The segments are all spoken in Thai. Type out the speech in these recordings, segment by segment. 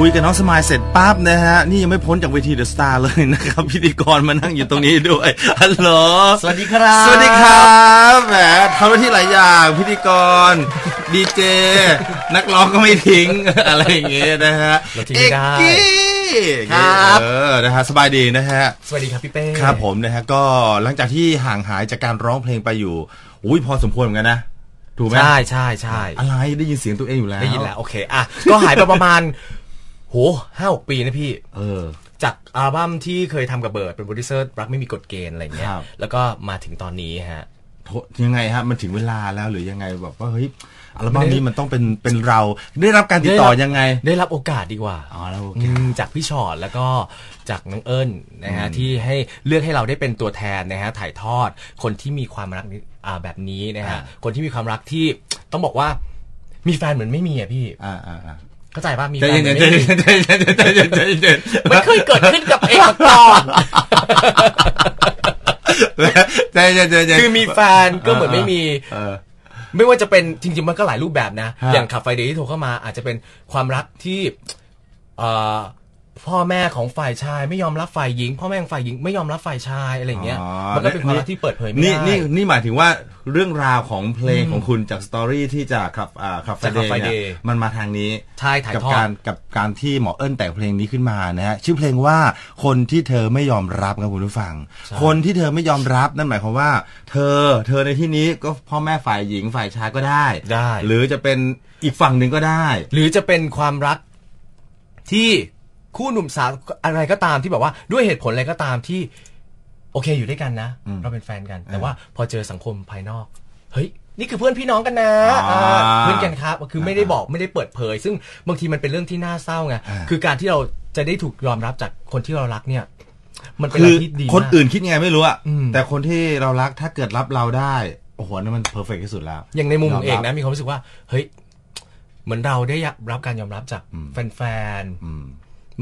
คุยกับน้องสมายเสร็จปั๊บนะฮะ นี่ยังไม่พ้นจากเวทีเดอะสตาร์เลยนะครับ พิธีกรมานั่งอยู่ตรงนี้ด้วยฮัลโหลสวัสดีครับ สวัสดีครับแหมทำหน้าที่หลายอย่าง พิธีกรดีเจนักร้องก็ไม่ทิ้ง อะไรอย่างเงี้ยนะฮะเราทิ้งเอกไม่ได้กี้ครับเออนะฮะสบายดีนะฮะ สวัสดีครับพี่เป้ครับผมนะฮะก็หลังจากที่ห่างหายจากการร้องเพลงไปอยู่อุ้ยพอสมควรเหมือนกันนะถูกไหมใช่ใช่ใช่อะไรได้ยินเสียงตัวเองอยู่แล้ว ได้ยินแล้วโอเคอะก็หายไปประมาณ โหห้าหกปีนะพี่ เออ จากอัลบั้มที่เคยทำกับเบิร์ดเป็นโปรดิวเซอร์รักไม่มีกฎเกณฑ์อะไรเงี้ย ครับ แล้วก็มาถึงตอนนี้ฮะ โทยังไงฮะมันถึงเวลาแล้วหรือยังไงแบบว่าเฮ้ยอัลบั้มนี้มันต้องเป็นเป็นเราได้รับการติดต่อได้รับยังไง ได้รับโอกาสดีกว่าอ๋อแล้วโอเคอืมจากพี่ชอตแล้วก็จากน้องเอิญนะฮะที่ให้เลือกให้เราได้เป็นตัวแทนนะฮะถ่ายทอดคนที่มีความรักนี้อ่าแบบนี้นะฮะอ่า คนที่มีความรักที่ต้องบอกว่ามีแฟนเหมือนไม่มีอะพี่ อ่าอ่าอ่า เข้าใจป่ะมีใจแฟนเย็นเหมือนใจไม่เย็มีนใจเย็นใจเย็นใจเย็นไม่เคยเกิดขึ้นกับเอกมาก่อนใจเย็นใจเย็นคือมีแฟนก็เหมือนไม่มีเออไม่ว่าจะเป็นจริงๆมันก็หลายรูปแบบนะฮะอย่างขับไฟเดย์ที่โทรเข้ามาอาจจะเป็นความรักที่เอ่อ พ่อแม่ของฝ่ายชายไม่ยอมรับฝ่ายหญิง พ่อแม่ของฝ่ายหญิงไม่ยอมรับฝ่ายชายอะไรอย่างเงี้ย อ๋อมันก็เป็นความรักที่เปิดเผยไม่นี่ได้ นี่นี่หมายถึงว่าเรื่องราวของเพลงของคุณจากสตอรี่ที่จะขับอ่าขับไฟจากเด Club ย์เนี่ย Friday มันมาทางนี้ใช่ถ่ายกับทอด การกับการที่หมอเอิญแต่งเพลงนี้ขึ้นมานะฮะชื่อเพลงว่าคนที่เธอไม่ยอมรับครับคุณผู้ฟัง คนที่เธอไม่ยอมรับนั่นหมายความว่า เธอเธอในที่นี้ก็พ่อแม่ฝ่ายหญิงฝ่ายชายก็ได้ ได้ หรือจะเป็นอีกฝั่งหนึ่งก็ได้ หรือจะเป็นความรักที่ คู่หนุ่มสาวอะไรก็ตามที่แบบว่าด้วยเหตุผลอะไรก็ตามที่ โอเคอยู่ด้วยกันนะ อืม เราเป็นแฟนกัน แต่อ่าว่าพอเจอสังคมภายนอก เฮ้ย นี่คือเพื่อนพี่น้องกันนะอ่าอ่าเพื่อนกันครับคือไม่ได้บอกไม่ได้เปิดเผย ซึ่งบางทีมันเป็นเรื่องที่น่าเศร้าไงอ่า คือการที่เราจะได้ถูกยอมรับจากคนที่เรารักเนี่ย มันเป็นคือะไรอที่ดีคนมาก อื่นคิดยังไงไม่รู้อะอืม แต่คนที่เรารักถ้าเกิดรับเราได้ โอ้โหนั่นมันเพอร์เฟกที่สุดแล้ว อย่างในมุมของเอกยอมรันะบมีความรู้สึกว่า เฮ้ย เหมือนเราได้รับการยอมรับจากอืมแฟนๆอืม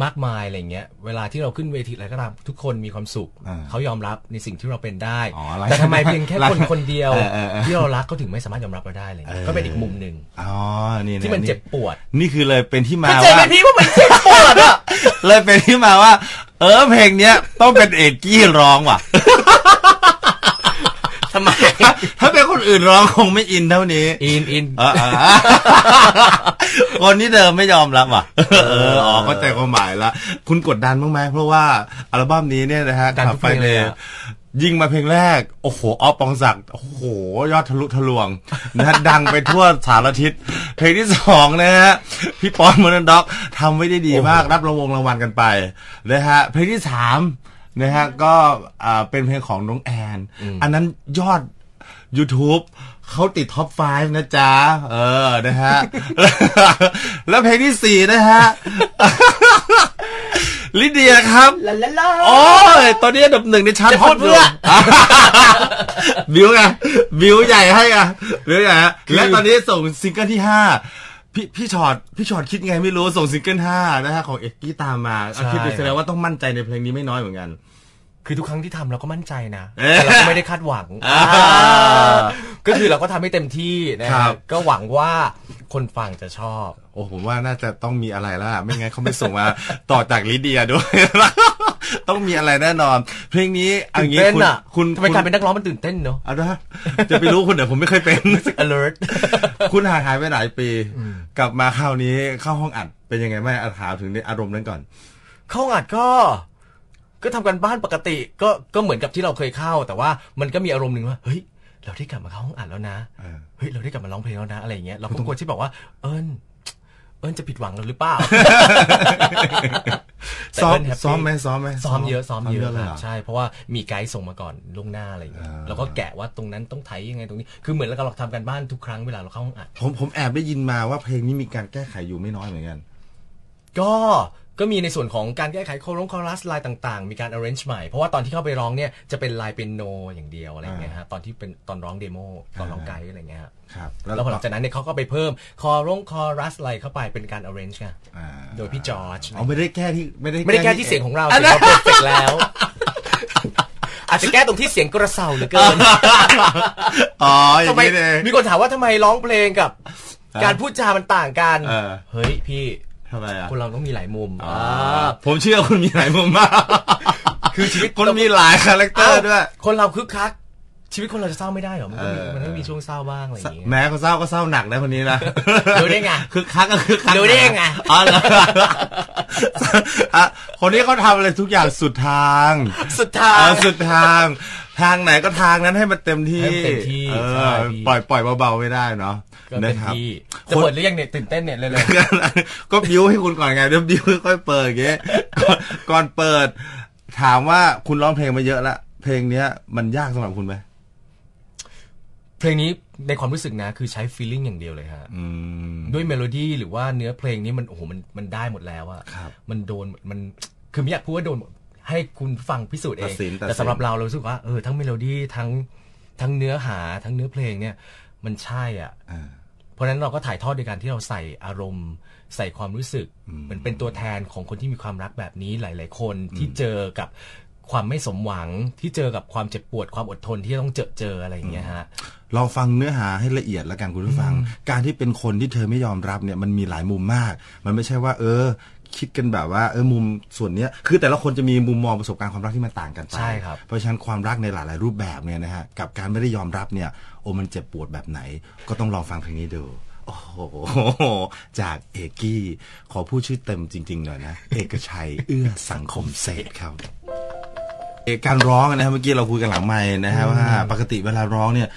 มากมายอะไรเงี้ย เวลาที่เราขึ้นเวทีอะไรก็ตามทุกคนมีความสุขอ่าเขายอมรับในสิ่งที่เราเป็นได้อ๋ออะไรแต่ทำไมเพียงแค่อะไรคนคนเดียวเออเออเออที่เรารักเขาถึงไม่สามารถยอมรับเราได้อะไรเลยเออก็เป็นอีกมุมหนึ่งอ๋อนี่ะที่มันเจ็บปวด นี่คือเลยเป็นที่มาเข้าใจไหมว่าพี่ว่ามันเจ็บปวดอะเลยเป็นที่มาว่า เออเพลงเนี้ยต้องเป็นเอกกี้ร้องว่ะ ทำไม ถ้าเป็นคนอื่นร้องคงไม่อินเท่านี้ อินอินเออเออคนที่เดิมไม่ยอมรับว่ะเอออ๋อเข้าใจความหมายละคุณกดดันบ้างไหมเพราะว่าอัลบั้มนี้เนี่ยนะฮะดันขัทุกเพลงเลยอะยิงมาเพลงแรก โอ้โหออฟปองศักดิ์โอ้โห ยอดทะลุทะลวงนะฮะดังไปทั่วสารทิศเพลงที่สองนะฮะพี่ปอนมอนด็อกทำไว้ได้ดีมาก รับรางวงรางวัลกันไปนะฮะเพลงที่สามนะฮะก็อ่าเป็นเพลงของน้องแอน อันนั้นยอด YouTube เขาติดท็อป 5 นะจ๊ะ เออ นะฮะ แล้วเพลงที่สี่นะฮะ ลิเดียครับลาลาลาโอ้ย ตอนนี้อันดับหนึ่งในชาร์ตจะฮพูอตดเพื่อบิวไงบิวใหญ่ให้อะบิวใหญ่ฮะและตอนนี้ส่งซิงเกิลที่ห้าพี่พี่ชอตพี่ชอตคิดไงไม่รู้ส่งซิงเกิลห้านะฮะของเอกกี้ตามมาเอาคิดดูแสดงว่าต้องมั่นใจในเพลงนี้ไม่น้อยเหมือนกัน คือทุกครั้งที่ทำเราก็มั่นใจนะเอ๊ะแต่เราก็ไม่ได้คาดหวังอ่าก็คือเราก็ทำให้เต็มที่นะครัฮะบ ก็หวังว่าคนฟังจะชอบ โอ้ผมว่าน่าจะต้องมีอะไรแล้วล่ะไม่งั้นเขาไม่ส่งมา ต่อจากลิเดียด้วย ต้องมีอะไรแน่นอน เพลงนี้เอันตื่นนี้เต้นคุณอะคุณทำไมการเป็นนักร้องมันตื่นเต้นเนอะเอะนะจะไปรู้คุณเดี๋ยวผมไม่เคยเป็น alert คุณห่างหายไปหลายปี กลับมาคราวนี้เข้าห้องอัดเป็นยังไงไม่อาถามถึงในอารมณ์นั้นก่อน เข้าอัดก็ ก็ทำกันบ้านปกติ ก็ก็เหมือนกับที่เราเคยเข้า แต่ว่ามันก็มีอารมณ์หนึ่งว่าเฮ้ยเราได้กลับมาเข้าห้องอัดแล้วนะเออเฮ้ยเราได้กลับมาร้องเพลงแล้วนะอะไรอย่างเงี้ยเราก็กลัวที่บอกว่าเอิญเอิญจะผิดหวังเราหรือเปล่าแต่ซ้อมเอิญ happy ซ้อมไหมซ้อมไหมซ้อมเยอะซ้อมเยอะเลยคเหรรับใช่เพราะว่ามีไกด์ส่งมาก่อนล่วงหน้าอะไรอย่างเงี้ยอ่าแล้วก็แกะว่าตรงนั้นต้องไถยังไงตรงนี้ คือเหมือนแล้วก็เราทำกันบ้านทุกครั้งเวลาเราเข้าห้องอัดผมผมแอบได้ยินมาว่าเพลงนี้มีการแก้ไขอยู่ไม่น้อยเหมือนกัน ก็ ก็มีในส่วนของการแก้ไขโครงคอรัสลายต่างๆ มีการ arrange ใหม่ เพราะว่าตอนที่เข้าไปร้องเนี่ยจะเป็นลายเป็นโนอย่างเดียวอะไรอย่างเงี้ยฮะตอนที่เป็นตอนร้องเดโมตอนร้องไกด์อะไรเงี้ยฮะครับแล้วพอหลังจากนั้นเนี่ยเขาก็ไปเพิ่มคอรงคอรัสอะไรเข้าไปเป็นการ arrange ไงอ่าโดยพี่จอร์จอ๋อไม่ได้แก้ที่ไม่ได้ไม่ได้แก้ที่เสียงของเราเสียงเราเพอร์เฟกแล้วอาจจะแก้ตรงที่เสียงกระเซาเหลือเกินอ๋ออย่าทำงไมนี้เองมีคนถามว่าทำไมร้องเพลงกับ การพูดจามันต่างกันเออเฮ้ยพี่ ทำไมอะคนเราต้องมีหลายมุมอ่าอ่าผมเชื่อคุณมีหลายมุมมาก คือชีวิตคุณมีหลายคาแรคเตอร์ด้วย คนเราคึกคัก ชีวิตคนเราจะเศร้าไม่ได้เหรอ มันก็มีเออมันก็มีช่วงเศร้าบ้างอะไรอย่างเงี้ยแม้เขาเศร้าก็เศร้าหนักนะคนนี้นะรู้ได้ไงคือคักก็คือคักรู้ได้ไงอ๋อเหรออะคนนี้เขาทำอะไรทุกอย่างสุดทาง สุดท้ายเออสุดทาง ทางไหนก็ทางนั้นให้มันเต็มที่ให้มันเต็มที่เอใช่อพี่ ปล่อยปล่อยเบาๆไม่ได้เนาะก็เต็มนะครับ ที่คนจะเปิดหรือยังเนี่ยตื่นเต้นเนี่ยเลยเลยก็บิวให้คุณก่อนไงเดี๋ยวบิวค่อยๆเปิดอย่างเงี้ยก่อนก่อนเปิด ถามว่าคุณร้องเพลงมาเยอะละเพลงเนี้ยมันยากสำหรับคุณไหมเพลงนี้ในความรู้สึกนะ คือใช้ feeling อย่างเดียวเลยฮะ อืม ด้วยเมโลดี้หรือว่าเนื้อเพลงนี้มันโอ้โหมันมันได้หมดแล้วอะครับ มันโดนมันคือไม่อยากพูดว่าโดนหมด ให้คุณฟังพิสูจน์เอตังดสินตัดสินแต่สำหรับเราเรารู้สึกว่าเออทั้งเมโลดี้ทั้งทั้งเนื้อหาทั้งเนื้อเพลงเนี่ยมันใช่อะอ่าเพราะฉะนั้นเราก็ถ่ายทอดโดยการที่เราใส่อารมณ์ ใส่ความรู้สึกเหมือนเป็นตัวแทนของคนที่มีความรักแบบนี้หลาย ๆ คนที่เจอกับความไม่สมหวังที่เจอกับความเจ็บปวดความอดทนที่จะต้องเจอเจออะไรอย่างเงี้ยฮะลองฟังเนื้อหาให้ละเอียดแล้วกันคุณผู้ฟัง การที่เป็นคนที่เธอไม่ยอมรับเนี่ยมันมีหลายมุมมาก มันไม่ใช่ว่า เออ คิดกันแบบว่าเออมุมส่วนเนี้ยคือแต่ละคนจะมีมุมมองประสบการณ์ความรักที่มันต่างกันไปใช่ครับเพราะฉะนั้นความรักในหลาย ๆ รูปแบบเนี่ยนะฮะกับการไม่ได้ยอมรับเนี่ยโอ้มันเจ็บปวดแบบไหน ก็ต้องลองฟังเพลงนี้ดูโอ้โห จากเอกกี้ ขอพูดชื่อเต็มจริง ๆ หน่อยนะ เอกชัย เอื้อสังคมเศรษฐ์ครับ เอ่อการร้องนะครับเมื่อกี้เราคุยกันหลังไม้นะฮะว่าปกติเวลาร้องเนี่ย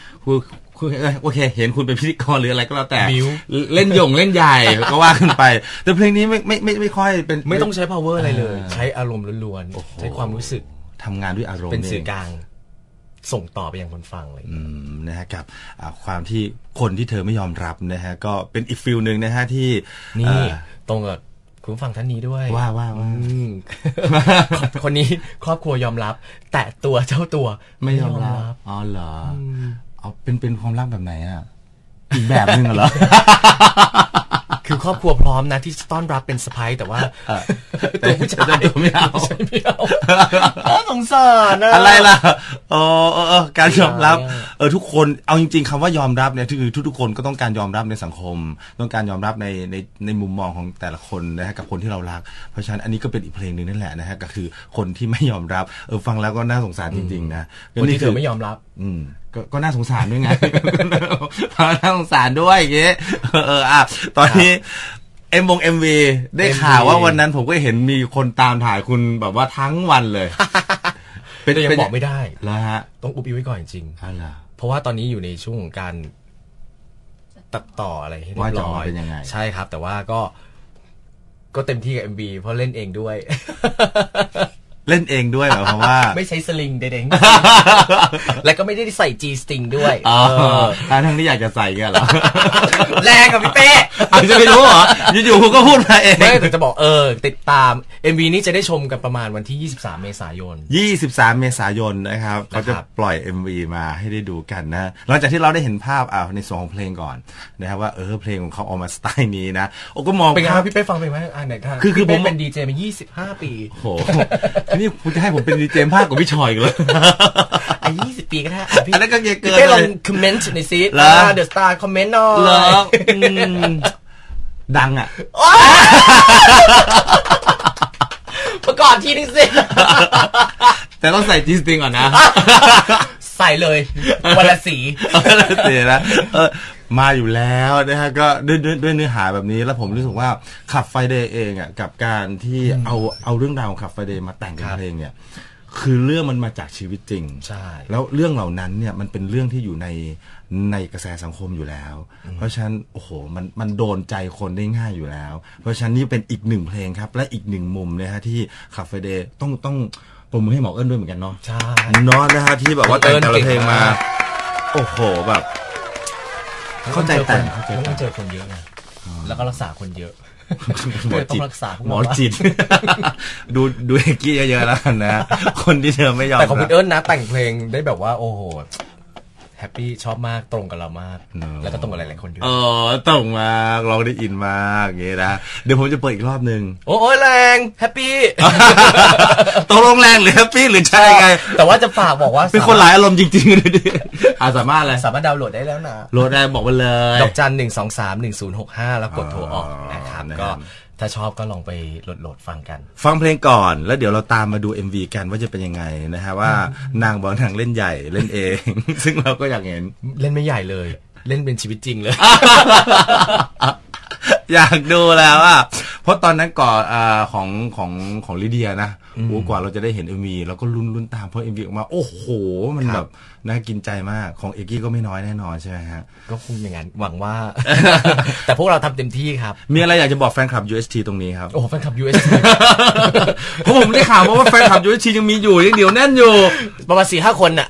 คุยคุยเอ้ยโอเค เห็นคุณเป็นพิธีกรหรืออะไรก็แล้วแต่ บิ้ว เล่นหยงเล่นใหญ่ก็ว่ากันไป แต่เพลงนี้ไม่ไม่ไม่ไม่ค่อยเป็น ไม่ต้องใช้ power อะไรเลยอ่าใช้อารมณ์ล้วนโอ้โห ๆ ใช้ความรู้สึกทำงานด้วยอารมณ์เป็นสื่อเงกลาง ส่งต่อไปยังคนฟังอะไรอย่างอืเลยมนะฮะกับอ่าความที่คนที่เธอไม่ยอมรับนะฮะ ก็เป็นอีกฟิลหนึ่งนะฮะที่นี่เอ่อตรงกับคุณผู้ฟังท่านนี้ด้วยว่าว่าว่า อืม คนนี้ครอบครัวยอมรับ แต่ตัวเจ้าตัวไม่ยอมรับ อ๋อเหรออ เอาเป็นเป็นความรักแบบไหนอะอีกแบบหนึงเหรอ คือครอบครัวพร้อมนะที่ต้อนรับเป็นสะพ้ายแต่ว่าตัวผู้ชายตัวไม่เอาใช่ไม่เอาน่าสงสารนะอะไรล่ะเออเออเออการยอมรับไม่ได้เออทุกคนเอาจริง ๆคำว่ายอมรับเนี่ยคือทุกๆคนก็ต้องการยอมรับในสังคม ต้องการยอมรับในในในมุมมองของแต่ละคนนะฮะกับคนที่เรารัก เพราะฉะนั้นอันนี้ก็เป็นอีกเพลงหนึ่งนั่นแหละนะฮะก็คือคนที่ไม่ยอมรับเออฟังแล้วก็น่าสงสารจริงๆนะคนที่เธอไม่ยอมรับ อืม ก็ก็น่าสงสารด้วยไงน่าสงสารด้วยอย่างเงี้ยเออเอออะตอนนี้เอ็มวงเอ็มวีได้ข่าวว่าวันนั้นผมก็เห็นมีคนตามถ่ายคุณแบบว่าทั้งวันเลยแต่ยังบอกไม่ได้แล้วฮะต้องอุบอิบไว้ก่อนจริงอะไรเพราะว่าตอนนี้อยู่ในช่วงของการตัดต่ออะไรให้เรียว่าบจะอร้อกอมายเป็นยังไงใช่ครับ แต่ว่าก็ก็เต็มที่กับ MB เพราะเล่นเองด้วย เล่นเองด้วยเหรอเพราะว่า ไม่ใช้สลิงใดๆแล้วก็ไม่ได้ใส่ G string ด้วยอ๋อเออทั้งทั้งที่อยากจะใส่เงี้ยเหรอแรงกับพี่เป้อาจจะไม่รู้เหรออยู่ๆคุณก็พูดมาเองไม่แต่จะบอกเออ ติดตาม MV นี้จะได้ชมกันประมาณวันที่ 23 เมษายน 23 เมษายนนะครับเขาจะนะครับปล่อย MV มาให้ได้ดูกันนะหลังจากที่เราได้เห็นภาพอ่าในส่วนของเพลงก่อนนะครับว่าเออเพลงของเขาออกมาสไตล์นี้นะโอ้ก็มองเป็นไงภาคพรับพี่เป้ฟังเพลงไหมอ่าไหนท่านคือคือพี่เป้ผมเป็นดีเจมา 25 ปีโอ้โหนี่คุณจะให้ผมเป็นดีเจมากกว่าพี่ชอยอีกเลยอะ20ปีก็ได้อะพี่อันนั้นก็เยอะเกิพี่นเป้ลองเลยคอมเมนต์ในซีเหรอเดอะสตาร์คอมเมนต์หน่อยเหรออืมดังอะประกอบทีนึงสิ แต่ต้องใส่จีสติงก่อนนะ ใส่เลย วันละสีเสียนะเออ มาอยู่แล้วนะฮะก็ด้วยด้วยด้วยเนื้อหาแบบนี้แล้วผมรู้สึกว่าขับไฟเดย์เองอะกับการที่เอาเอาเรื่องราวของขับไฟเดย์มาแต่งเป็นครับเพลงเนี่ยคือเรื่องมันมาจากชีวิตจริง ใช่ แล้วเรื่องเหล่านั้นเนี่ยมันเป็นเรื่องที่อยู่ในในกระแสสังคมอยู่แล้ว เพราะฉะนั้นโอ้โหมันมันโดนใจคนได้ง่ายอยู่แล้ว เพราะฉะนั้นนี่เป็นอีกหนึ่งเพลงครับ และอีกหนึ่งมุมนะฮะที่ขับไฟเดย์ต้องต้องปรบมือให้หมอเอิญด้วยเหมือนกันเนาะ ใช่ เนาะนะฮะที่แบบว่าแต่งแต่ละเพลงมาเก่งมากโอ้โหแบบ เข้าใจแต่งเข้าใจแต่งต้องเจอคนเยอะไงแล้วก็รักษาคนเยอะหมอจิตต้องรักษาพวกหมเราอจิต ดูดูเอกกี้เยอะๆแล้วกันนะ คนที่เธอไม่ยอมแต่ของคุรัณบเอิญนะแต่งเพลงได้แบบว่าโอ้โห แฮปปี้ชอบมากตรงกับเรามากเนอะแล้วก็ตรงกับหลายๆคนด้วยเออต้องมากลองได้อินมากอย่างเงี้ยนะเดี๋ยวผมจะเปิดอีกรอบหนึ่งโอ้ยแรงแฮปปี้ตกลงแรงหรือแฮปปี้หรือใช่ไง แต่ว่าจะฝากบอกว่าเป็นคนหลายอารมณ์จริงๆเลยดิอาสามารถอะไรสามารถดาวน์โหลดได้แล้วนะโหลดได้บอกมาเลยดอกจันหนึ่งสองสามหนึ่งศูนย์หกห้าแล้วกดโทรออกอ๋อนะครับนะครับก็ ถ้าชอบก็ลองไปโหลดโหลดฟังกัน ฟังเพลงก่อน แล้วเดี๋ยวเราตามมาดู MV กันว่าจะเป็นยังไงนะฮะว่านางบอกนางเล่นใหญ่เล่นเอง ซึ่งเราก็อยากเห็นเล่นไม่ใหญ่เลย เล่นเป็นชีวิตจริงเลย อยากดูแล้วอะเพราะตอนนั้นก่อนอาของของของลิเดียนะ โอ้กว่าเราจะได้เห็น MV แล้วก็ลุ้นลุ้นตามเพราะ MV ออกมา โอ้โห มันครับแบบน่ากินใจมากของเอกกี้ก็ไม่น้อยแน่นอนใช่ไหมฮะ ก็คงอย่างนั้นหวังว่า แต่พวกเราทำเต็มที่ครับ มีอะไรอยากจะบอกแฟนคลับ UST ตรงนี้ครับ โอ้โหแฟนคลับ US เพราะผมได้ข่าวมาว่าแฟนคลับ UST ยังมีอยู่ยังเดียวแน่นอยู่ ประมาณสี่ห้าคนน่ะ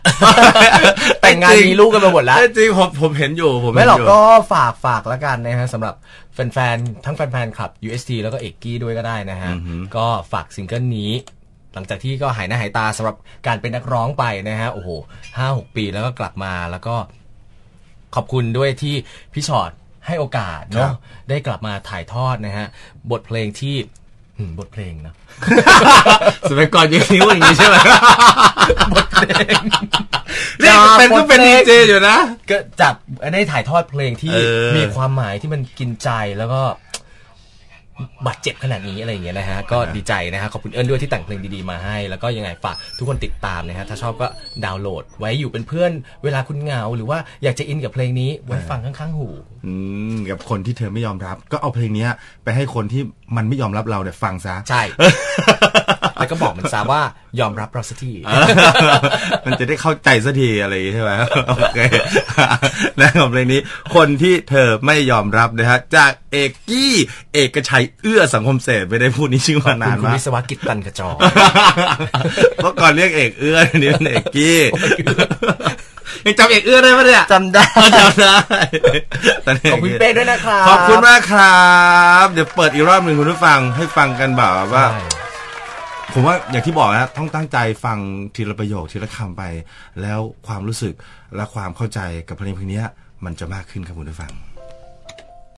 แต่งงานมีลูกกันไปหมดแล้วเอ้ยจริงผมผมเห็นอยู่ผมไม่เห็นหรอกยู่ก็ฝากฝากแล้วกันนะฮะสำหรับแฟนๆทั้งแฟนๆคลับ UST แล้วก็เอกกี้ด้วยก็ได้นะฮะก็ฝากซิงเกิลนี้ หลังจากที่ก็หายหน้าหายตาสำหรับการเป็นนักร้องไปนะฮะโอ้โหห้าหกปีแล้วก็กลับมาแล้วก็ขอบคุณด้วยที่พี่ชอตให้โอกาสครัเนาะบได้กลับมาถ่ายทอดนะฮะบทเพลงที่อืมบทเพลงนะสมัยก่อนยังนิ้วอย่างนี้ใช่ไหมบทเพลงนี่เป็นก็เป็นดีเจอยู่นะ ก็จากได้ถ่ายทอดเพลงที่เออมีความหมายที่มันกินใจแล้วก็ บาดเจ็บขนาดนี้อะไรอย่างเงี้ยนะฮะก็ดีใจนะฮะขอบคุณเอิญด้วยที่แต่งเพลงดีๆมาให้ แล้วก็ยังไงฝากทุกคนติดตามนะฮะถ้าชอบก็ดาวน์โหลดไว้อยู่เป็นเพื่อนเวลาคุณเหงา หรือว่าอยากจะอินกับเพลงนี้ไว้ฟังข้างๆหูอืมกับคนที่เธอไม่ยอมรับ ก็เอาเพลงเนี้ยไปให้คนที่มันไม่ยอมรับเราเนี่ยฟังซะใช่ แล้วก็บอกมันซะว่ายอมรับเราสักทีมันจะได้เข้าใจสักทีอะไรอย่างงี้ใช่ไหมโอเคนะครับเพลงนี้คนที่เธอไม่ยอมรับนะฮะจากเอกกี้เอกชัยเอื้อสังคมเสพไม่ได้พูดนี้ชื่อมาคุนาณนคุณมากวิศวกิจตันกระจอกเมื่อก่อนเรียกเอกเอื้อเดี๋ยวนี้เอกกี้ยังจำเอกเอื้อได้ปะเนี่ยจำได้จำได้ตนนี้ขอบคุณเป้ด้วยนะครับ ขอบคุณมากครับ เดี๋ยวเปิดอีกรอบหนึ่งคุณผู้ฟังให้ฟังกันแบบว่าใช่ ผมว่าอย่างที่บอกนะต้องตั้งใจฟังทีละประโยคทีละคำไป แล้วความรู้สึกและความเข้าใจกับเพลงเพลงนี้มันจะมากขึ้นครับคุณผู้ฟัง